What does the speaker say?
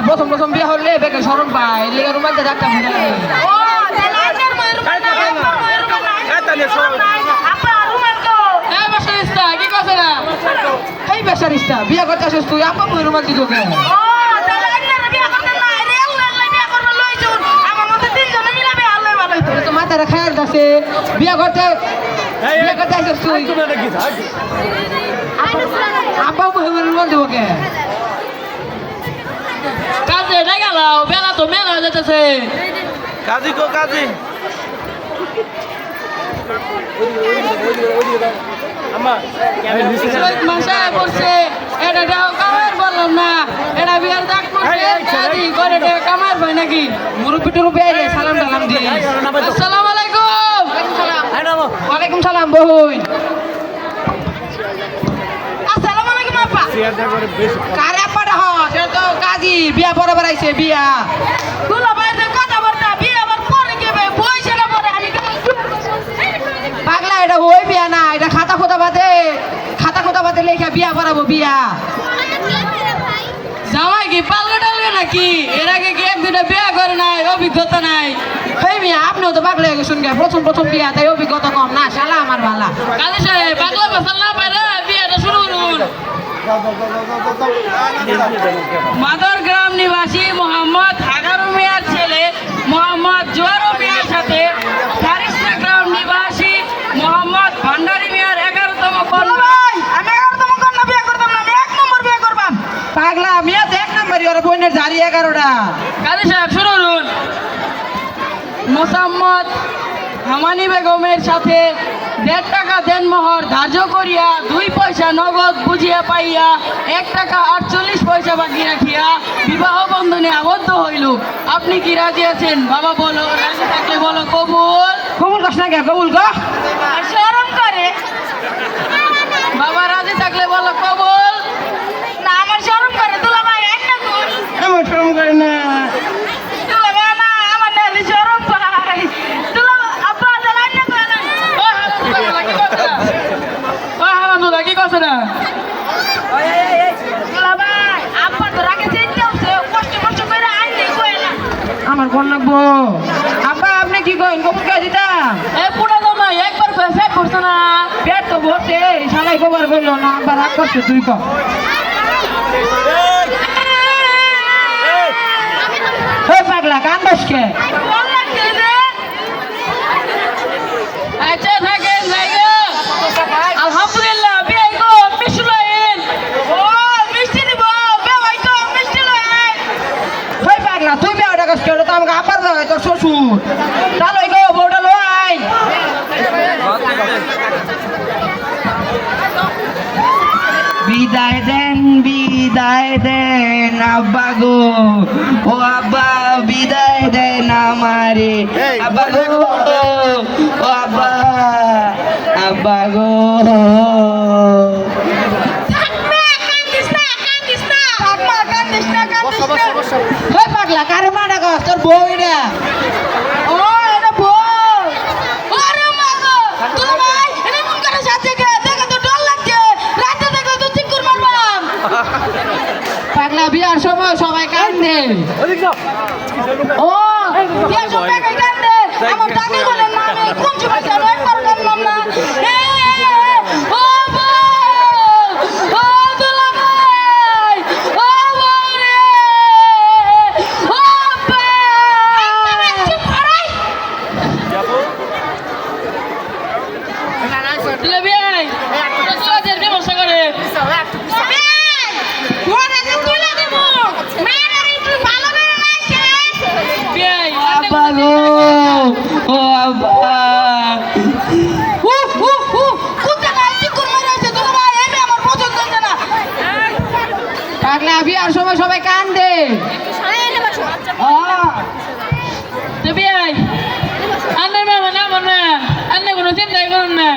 প্রথম প্রথম বিয়ে হলে বেকে সরম পায়। লেগে রুমাল ডাক্তার এই বেসারিস্তা বিয়ে করতে আসিস তুই আপা মুই রুমাল দিত তো বিয়ে করতে বিয়ে করতে আসিস তুই। মুই রুমাল দিব কে কাজে না গেল বেলা তো মেলা হয়ে যেতেছে কাজী কো কাজী ওয়ালাইকুম সালাম বহুন আসসালামু আলাইকুম আপা কারে কাজী বিয়া পরে বেড়াইছে বিয়া। কে পাগলা এটা ওই বিয়া না এটা খাতা খোতা বাদে। খাতা খোতা বাদে লেখা বিয়া বিয়া। জামাই কি পালবে টালবে নাকি? এর আগে কি এক দুটা বিয়া করে নাই অভিজ্ঞতা নাই? এই মিয়া আপনিও তো পাগলা হয়ে গেছেন প্রথম প্রথম বিয়া তাই অভিজ্ঞতা কম। না শালা আমার বালা। কাজী সাহেব পাগলা বাসাল না পারে বিয়াটা শুরু করুন। মাদার গ্রাম নিবাসী মোহাম্মদ হাগারু মিয়ার ছেলে মোহাম্মদ জোয়ারু মিয়ার সাথে গ্রাম নিবাসী মোহাম্মদ ভান্ডারি মিয়ার এগারোতম কন্যা। ভাই আমি এগারোতম কন্যা বিয়ে করতাম না আমি এক নম্বর বিয়ে করবাম। পাগলা মিয়া তো এক নম্বরই ওর বোনের জারি এগারোটা। কাজী সাহেব শুরু মোসাম্মদ হামানি বেগমের সাথে দেড় টাকা দেনমোহর ধার্য করিয়া দুই পয়সা নগদ বুঝিয়া পাইয়া এক টাকা আটচল্লিশ পয়সা বাকি রাখিয়া বিবাহ বন্ধনে আবদ্ধ হইল। আপনি কি রাজি আছেন? বাবা বলো রাজি থাকলে বলো কবুল। কবুল কাস না কবুল গা শরম করে। বাবা রাজি থাকলে বলো কবুল না আমার শরম করে দুলা ভাই এক না কোন আমার শরম করে না দুলা ভাই না আমার না শরম ভাই দুলা আব্বা তাহলে এক না কোন ও হারামদুল্লাহ কি করছে না দুলা ভাই আব্বা তো রাগে চিনতে হচ্ছে কষ্ট কষ্ট করে আইনে কই না আমার ফোন লাগবো। আব্বা আপনি কি কইন? কবুল কে দিতাম এ পুরা জমা একবার ফেট করছ না। পেট তো ভরছে শালাই কবার কইল না আব্বা রাগ করছে তুই কর। হে পাগলা কান বসকে কোন লাগছে রে আচ্ছা থাকেন জায়গা আলহামদুলিল্লাহ বিয়ে গো মিশুলাইন ও মিষ্টি দিব বে ভাই তো মিষ্টি লয় হে পাগলা তুই বিয়ে টাকা কেউ তো আমাকে আপার দাও তোর শ্বশুর তাহলে গো বউটা লই বিদায় দেন বিদায় দেন আব্বা গো। ও আব্বা বিদায় দেন আমারে। আব্বা গো ও আব্বা আব্বা গো। দেখলে তো চিকুর মারবাম। পাগলা বিয়ার সময় সবাই কান্দে। ও বিয়ার সময় কান্দে। আমার টাকা বলেন না আমি কোন সময় চলো একবার কান্দলাম না এ, এ, এ, ও বউ ও দুলা ভাই ও বউ রে ও বা চুপ করাই দিলে বিয়াই তোরা যে ব্যবস্থা করে বিয়াই আব্বা গো ও আব্বা পাগলা বিয়ার সময় সবাই কান্দে। বিয়াই আন্নে মেমা না মনে আন্নে কোনো চিন্তাই করুন না।